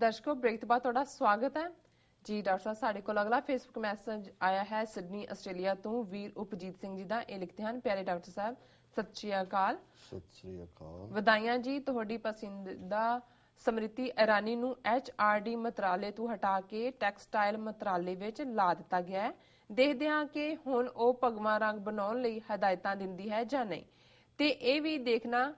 ਦਰਸ਼ਕੋ break ਤੋਂ ਬਾਅਦ ਤੁਹਾਡਾ ਸਵਾਗਤ ਹੈ। ਜੀ ਡਾਕਟਰ ਸਾਹਿਬ ਸਾਡੇ ਕੋਲ ਅਗਲਾ ਫੇਸਬੁੱਕ ਮੈਸੇਜ ਆਇਆ ਹੈ ਸਿਡਨੀ ਆਸਟ੍ਰੇਲੀਆ ਤੋਂ ਵੀਰ ਉਪਜੀਤ ਸਿੰਘ ਜੀ ਦਾ। ਇਹ ਲਿਖਦੇ ਹਨ ਪਿਆਰੇ ਡਾਕਟਰ ਸਾਹਿਬ ਸਤਿ ਸ਼੍ਰੀ ਅਕਾਲ। ਸਤਿ ਸ੍ਰੀ ਅਕਾਲ। ਵਧਾਈਆਂ ਜੀ ਤੁਹਾਡੀ ਪਸੰਦੀਦਾ ਸਮ੍ਰਿਤੀ ਇਰਾਨੀ ਨੂੰ ਐਚਆਰਡੀ ਮੰਤਰਾਲੇ ਤੋਂ ਹਟਾ ਕੇ ਟੈਕਸਟਾਈਲ ਮੰਤਰਾਲੇ ਵਿੱਚ ਲਾ ਦਿੱਤਾ ਗਿਆ ਹੈ। ਦੇਖਦੇ ਹਾਂ ਕਿ ਹੁਣ ਉਹ ਭਗਵਾ ਰੰਗ ਬਣਾਉਣ ਲਈ ਹਦਾਇਤਾਂ ਦਿੰਦੀ ਹੈ ਜਾਂ ਨਹੀਂ। ਤੇ ਇਹ ਵੀ ਦੇਖਣਾ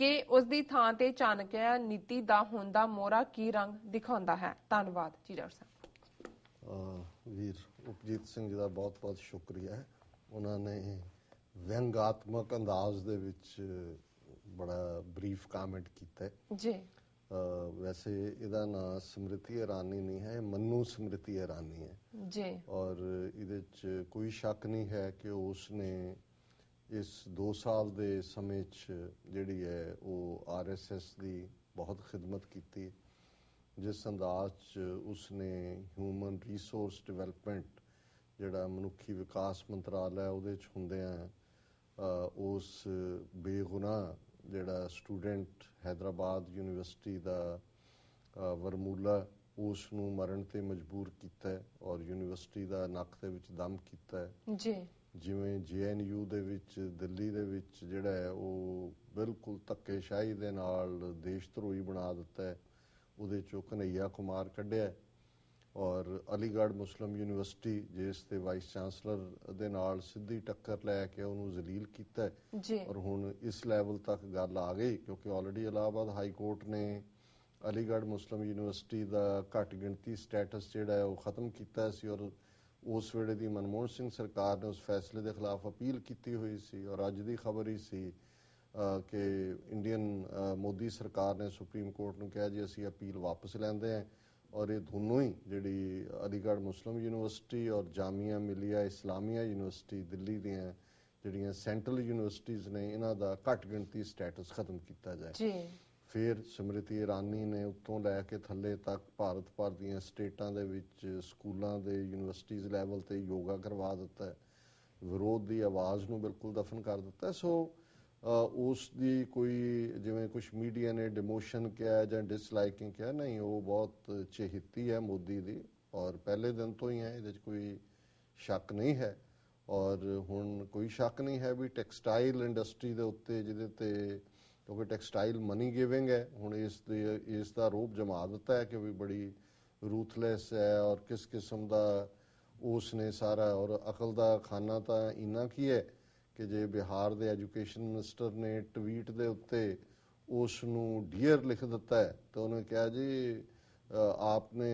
ਕਿ ਉਸ ਦੀ ਥਾਂ ਤੇ ਚਾਣਕਿਆ ਨੀਤੀ ਦਾ ਹੁੰਦਾ ਮੋਰਾ ਕੀ ਰੰਗ ਦਿਖਾਉਂਦਾ ਹੈ? ਧੰਨਵਾਦ ਜੀ ਡਾਕਟਰ ਸਾਹਿਬ ਵੀਰ ਉਪਜੀਤ ਸਿੰਘ ਜੀ ਦਾ ਬਹੁਤ-ਬਹੁਤ ਸ਼ੁਕਰੀਆ। ਉਹਨਾਂ ਨੇ ਵਿਅੰਗਾਤਮਕ ਅੰਦਾਜ਼ ਦੇ ਵਿੱਚ ਬੜਾ ਬਰੀਫ ਕਮੈਂਟ ਕੀਤਾ ਜੀ। ਵੈਸੇ ਇਹਦਾ ਨਾਮ ਸਮ੍ਰਿਤੀ ਇਰਾਨੀ ਨਹੀਂ ਹੈ ਮੰਨੂ ਸਮ੍ਰਿਤੀ ਇਰਾਨੀ ਹੈ। ਜੀ। ਔਰ ਇਹਦੇ 'ਚ ਕੋਈ ਸ਼ੱਕ ਨਹੀਂ ਹੈ ਕਿ ਉਸ ਨੇ ਇਸ 2 ਸਾਲ ਦੇ ਸਮੇਂ 'ਚ ਜਿਹੜੀ ਹੈ ਉਹ ਆਰਐਸਐਸ ਦੀ ਬਹੁਤ ਖਿਦਮਤ ਕੀਤੀ, ਜਿਸ ਅੰਦਾਜ਼ 'ਚ ਉਸਨੇ ਹਿਊਮਨ ਰਿਸੋਰਸ ਡਿਵੈਲਪਮੈਂਟ ਜਿਹੜਾ ਮਨੁੱਖੀ ਵਿਕਾਸ ਮੰਤਰਾਲਾ ਹੈ, ਉਹਦੇ 'ਚ ਹੁੰਦਿਆਂ ਉਸ ਬੇਗੁਨਾਹ ਜਿਹੜਾ ਸਟੂਡੈਂਟ ਹੈਦਰਾਬਾਦ ਯੂਨੀਵਰਸਿਟੀ ਦਾ ਵਰਮੂਲਾ ਉਸ ਨੂੰ ਮਰਨ ਤੇ ਮਜਬੂਰ ਕੀਤਾ ਔਰ ਯੂਨੀਵਰਸਿਟੀ ਦਾ ਨੱਕ ਦੇ ਵਿੱਚ ਦਮ ਕੀਤਾ ਜੀ। ਜਿਵੇਂ ਜੀਐਨਯੂ ਦੇ ਵਿੱਚ ਦਿੱਲੀ ਦੇ ਵਿੱਚ ਜਿਹੜਾ ਹੈ ਉਹ ਬਿਲਕੁਲ ਧੱਕੇਸ਼ਾਹੀ ਦੇ ਨਾਲ ਦੇਸ਼ ਧਰੋਹੀ ਬਣਾ ਦਿੱਤਾ ਹੈ। ਉਹਦੇ ਚੋਂ ਕਨਈਆ ਕੁਮਾਰ ਕੱਢਿਆ ਔਰ ਅਲੀਗੜ੍ਹ ਮੁਸਲਿਮ ਯੂਨੀਵਰਸਿਟੀ ਜਿਸ ਦੇ ਵਾਈਸ ਚਾਂਸਲਰ ਦੇ ਨਾਲ ਸਿੱਧੀ ਟੱਕਰ ਲੈ ਕੇ ਉਹਨੂੰ ਜ਼ਲੀਲ ਕੀਤਾ ਹੈ। ਜੀ। ਔਰ ਹੁਣ ਇਸ ਲੈਵਲ ਤੱਕ ਗੱਲ ਆ ਗਈ ਕਿਉਂਕਿ ਆਲਰੇਡੀ ਇਲਾਹਾਬਾਦ ਹਾਈ ਕੋਰਟ ਨੇ ਅਲੀਗੜ੍ਹ ਮੁਸਲਿਮ ਯੂਨੀਵਰਸਿਟੀ ਦਾ ਘੱਟ ਗਿਣਤੀ ਸਟੇਟਸ ਜਿਹੜਾ ਹੈ ਉਹ ਖਤਮ ਕੀਤਾ ਸੀ ਔਰ ਉਸ ਵੇਲੇ ਦੀ ਮਨਮੋਹਨ ਸਿੰਘ ਸਰਕਾਰ ਨੇ ਉਸ ਫੈਸਲੇ ਦੇ ਖਿਲਾਫ ਅਪੀਲ ਕੀਤੀ ਹੋਈ ਸੀ ਔਰ ਅੱਜ ਦੀ ਖਬਰ ਹੀ ਸੀ ਕਿ ਇੰਡੀਅਨ ਮੋਦੀ ਸਰਕਾਰ ਨੇ ਸੁਪਰੀਮ ਕੋਰਟ ਨੂੰ ਕਿਹਾ ਜੀ, ਅਸੀਂ ਅਪੀਲ ਵਾਪਸ ਲੈਂਦੇ ਹਾਂ ਔਰ ਇਹ ਦੋਨੋਂ ਹੀ ਜਿਹੜੀ ਅਲੀਗੜ੍ਹ ਮੁਸਲਿਮ ਯੂਨੀਵਰਸਿਟੀ ਔਰ ਜਾਮੀਆ ਮਿਲੀਆ ਇਸਲਾਮੀਆ ਯੂਨੀਵਰਸਿਟੀ ਦਿੱਲੀ ਦੀਆਂ ਜਿਹੜੀਆਂ ਸੈਂਟਰਲ ਯੂਨੀਵਰਸਿਟੀਆਂ ਨੇ, ਇਹਨਾਂ ਦਾ ਘੱਟ ਗਿਣਤੀ ਸਟੇਟਸ ਖਤਮ ਕੀਤਾ ਜਾਏ। ਜੀ। ਫਿਰ ਸਮ੍ਰਿਤੀ ਇਰਾਨੀ ਨੇ ਉੱਤੋਂ ਲੈ ਕੇ ਥੱਲੇ ਤੱਕ ਭਾਰਤ ਭਰ ਦੀਆਂ ਸਟੇਟਾਂ ਦੇ ਵਿੱਚ ਸਕੂਲਾਂ ਦੇ ਯੂਨੀਵਰਸਿਟੀਜ਼ ਲੈਵਲ ਤੇ ਯੋਗਾ ਕਰਵਾ ਦਿੱਤਾ ਵਿਰੋਧ ਦੀ ਆਵਾਜ਼ ਨੂੰ ਬਿਲਕੁਲ ਦਫਨ ਕਰ ਦਿੱਤਾ ਸੋ ਉਸ ਦੀ ਕੋਈ ਜਿਵੇਂ ਕੁਝ ਮੀਡੀਆ ਨੇ ਡਿਮੋਸ਼ਨ ਕਿਹਾ ਜਾਂ ਡਿਸਲਾਈਕਿੰਗ ਕਿਹਾ, ਨਹੀਂ, ਉਹ ਬਹੁਤ ਚਹੇਤੀ ਹੈ ਮੋਦੀ ਦੀ ਔਰ ਪਹਿਲੇ ਦਿਨ ਤੋਂ ਹੀ ਹੈ, ਇਹਦੇ 'ਚ ਕੋਈ ਸ਼ੱਕ ਨਹੀਂ ਹੈ। ਔਰ ਹੁਣ ਕੋਈ ਸ਼ੱਕ ਨਹੀਂ ਹੈ ਵੀ ਟੈਕਸਟਾਈਲ ਇੰਡਸਟਰੀ ਦੇ ਉੱਤੇ ਜਿਹਦੇ ਤੇ ਕਿਉਂਕਿ ਟੈਕਸਟਾਈਲ ਮਨੀ ਗਿਵਿੰਗ ਹੈ, ਹੁਣ ਇਸ ਦੇ, ਇਸ ਦਾ ਰੂਪ ਜਮਾ ਦਿੱਤਾ ਹੈ ਕਿ ਵੀ ਬੜੀ ਰੂਥਲੈਸ ਹੈ ਔਰ ਕਿਸ ਕਿਸਮ ਦਾ ਉਸ ਨੇ ਸਾਰਾ ਔਰ ਅਕਲ ਦਾ ਖਾਨਾ ਤਾਂ ਇਨਾ ਕੀ ਹੈ ਕਿ ਜੇ ਬਿਹਾਰ ਦੇ ਐਜੂਕੇਸ਼ਨ ਮਿਨਿਸਟਰ ਨੇ ਟਵੀਟ ਦੇ ਉੱਤੇ ਉਸ ਨੂੰ ਡੀਅਰ ਲਿਖ ਦਿੱਤਾ ਹੈ, ਤਾਂ ਉਹਨੇ ਕਿਹਾ ਜੀ ਆਪਨੇ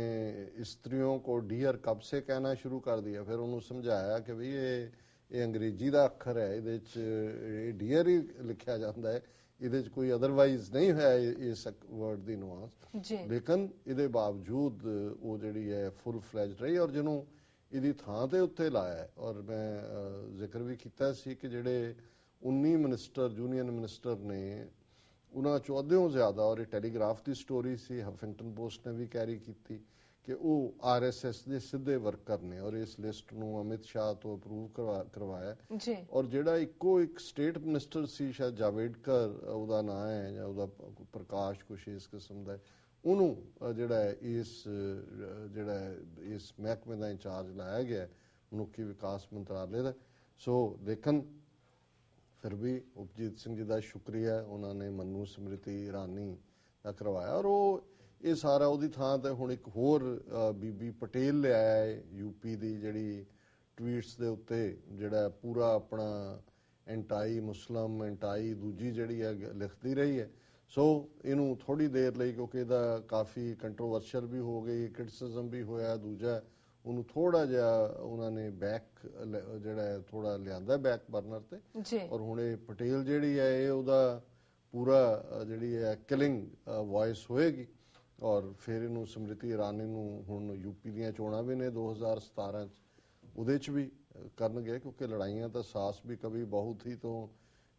ਇਸਤਰੀਆਂ ਕੋ ਡੀਅਰ ਕਬ ਸੇ ਕਹਿਣਾ ਸ਼ੁਰੂ ਕਰ ਦਿਆ। ਫਿਰ ਉਹਨੂੰ ਸਮਝਾਇਆ ਕਿ ਵੀ ਇਹ ਇਹ ਅੰਗਰੇਜ਼ੀ ਦਾ ਅੱਖਰ ਹੈ, ਇਹਦੇ ਵਿੱਚ ਡੀਅਰ ਹੀ ਲਿਖਿਆ ਜਾਂਦਾ ਹੈ। ਇਹਦੇ ਚ ਕੋਈ ਅਦਰਵਾਈਜ਼ ਨਹੀਂ ਹੈ ਇਹ- ਇਸ ਵਰਡ ਦੀ ਨੁਆਂਸ ਜੀ। ਲੇਕਿਨ ਇਹਦੇ ਬਾਵਜੂਦ ਉਹ ਜਿਹੜੀ ਹੈ ਫੁੱਲ ਫਲੈਜਡ ਰਹੀ ਔਰ ਜਿਹਨੂੰ ਇਹਦੀ ਥਾਂ ਤੇ ਉੱਤੇ ਲਾਇਆ ਔਰ ਮੈਂ ਜ਼ਿਕਰ ਵੀ ਕੀਤਾ ਸੀ ਕਿ ਜਿਹੜੇ 19 ਮਿਨਿਸਟਰ ਯੂਨੀਅਨ ਮਿਨਿਸਟਰ ਨੇ ਉਹਨਾਂ ਚੋਂ ਅੱਧਿਓਂ ਜ਼ਿਆਦਾ ਔਰ ਇਹ ਟੈਲੀਗ੍ਰਾਫ ਦੀ ਸਟੋਰੀ ਸੀ ਹਫਿੰਗਟਨ ਪੋਸਟ ਨੇ ਵੀ ਕੈਰੀ ਕੀਤੀ। ਕਿ ਉਹ ਆਰਐਸਐਸ ਦੇ ਸਿੱਧੇ ਵਰਕਰ ਨੇ ਔਰ ਇਸ ਲਿਸਟ ਨੂੰ ਅਮਿਤ ਸ਼ਾਹ ਤੋਂ ਅਪਰੂਵ ਕਰਵਾਇਆ। ਜੀ। ਔਰ ਜਿਹੜਾ ਇੱਕੋ ਇੱਕ ਸਟੇਟ ਮਿਨਿਸਟਰ ਸੀ ਸ਼ਾਇਦ ਜਾਵੇਡਕਰ ਉਹਦਾ ਨਾਮ ਹੈ ਜਾਂ ਉਹਦਾ ਪ੍ਰਕਾਸ਼ ਕੁਛ ਇਸ ਕਿਸਮ ਦਾ ਉਹਨੂੰ ਜਿਹੜਾ ਇਸ ਜਿਹੜਾ ਇਸ ਮਹਿਕਮੇ ਦਾ ਇੰਚਾਰਜ ਲਾਇਆ ਗਿਆ ਹੈ, ਮਨੁੱਖੀ ਵਿਕਾਸ ਮੰਤਰਾਲੇ ਦਾ। ਸੋ ਦੇਖਣ ਫਿਰ ਵੀ ਉਪਜੀਤ ਸਿੰਘ ਜੀ ਦਾ ਸ਼ੁਕਰੀਆ ਉਹਨਾਂ ਨੇ ਮੰਨੂ ਸਮ੍ਰਿਤੀ ਇਰਾਨੀ ਦਾ ਕਰਵਾਇਆ। ਔਰ ਉਹ ਇਹ ਸਾਰਾ ਉਹਦੀ ਥਾਂ ਤੇ ਹੁਣ ਇੱਕ ਹੋਰ ਬੀਬੀ ਪਟੇਲ ਲਿਆਇਆ ਹੈ ਯੂਪੀ ਦੀ ਜਿਹੜੀ ਟਵੀਟਸ ਦੇ ਉੱਤੇ ਜਿਹੜਾ ਪੂਰਾ ਆਪਣਾ ਐਂਟਾਈ ਮੁਸਲਮ ਐਂਟਾਈ ਦੂਜੀ ਜਿਹੜੀ ਹੈ ਲਿਖਦੀ ਰਹੀ ਹੈ। ਸੋ ਇਹਨੂੰ ਥੋੜੀ ਦੇਰ ਲਈ ਕਿਉਂਕਿ ਇਹਦਾ ਕਾਫੀ ਕੰਟਰੋਵਰਸ਼ੀਅਲ ਵੀ ਹੋ ਗਈ ਕ੍ਰਿਟਿਸਿਜ਼ਮ ਵੀ ਹੋਇਆ ਦੂਜਾ ਉਹਨੂੰ ਥੋੜਾ ਜਿਹਾ ਉਹਨਾਂ ਨੇ ਬੈਕ ਜਿਹੜਾ ਥੋੜਾ ਲਿਆਂਦਾ ਬੈਕ ਬਰਨਰ ਤੇ। ਔਰ ਹੁਣ ਇਹ ਪਟੇਲ ਜਿਹੜੀ ਹੈ ਇਹ ਉਹਦਾ ਪੂਰਾ ਜਿਹੜੀ ਹੈ ਕਿਲਿੰਗ ਵਾਇਸ ਹੋਏਗੀ। ਔਰ ਫਿਰ ਇਹਨੂੰ ਸਮ੍ਰਿਤੀ ਇਰਾਨੀ ਨੂੰ ਹੁਣ ਯੂਪੀ ਦੀਆਂ ਚੋਣਾਂ ਵੀ ਨੇ 2017 ਚ, ਉਹਦੇ ਚ ਵੀ ਕਰਨਗੇ, ਕਿਉਂਕਿ ਲੜਾਈਆਂ ਤਾਂ ਸਾਸ ਵੀ ਕਵੀ ਬਹੁਤ ਹੀ ਤੋਂ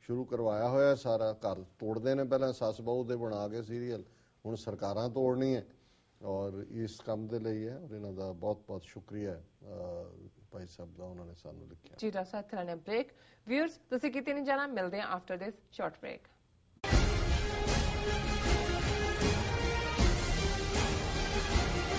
ਸ਼ੁਰੂ ਕਰਵਾਇਆ ਹੋਇਆ ਸਾਰਾ ਘਰ। ਤੋੜਦੇ ਨੇ ਪਹਿਲਾਂ ਸੱਸ ਬਹੂ ਦੇ ਬਣਾ ਕੇ ਸੀਰੀਅਲ ਹੁਣ ਸਰਕਾਰਾਂ ਤੋੜਨੀ ਹੈ ਔਰ ਇਸ ਕੰਮ ਦੇ ਲਈ ਹੈ ਔਰ ਇਹਨਾਂ ਦਾ ਬਹੁਤ ਬਹੁਤ ਸ਼ੁਕਰੀਆ ਭਾਈ ਸਾਹਿਬ ਦਾ ਉਹਨਾਂ ਨੇ ਸਾਨੂੰ ਲਿਖਿਆ। ਜੀ, ਡਾਕਟਰ ਸਾਹਿਬ ਥਰਾਨੇ ਬ੍ਰੇਕ ਵਿਊਅਰਸ ਤੁਸੀਂ ਕਿਤੇ ਨਹੀਂ ਜਾਣਾ, ਮਿਲਦੇ ਹਾਂ ਆਫਟਰ ਦਿਸ ਸ਼ਾਰਟ ਬ੍ਰੇਕ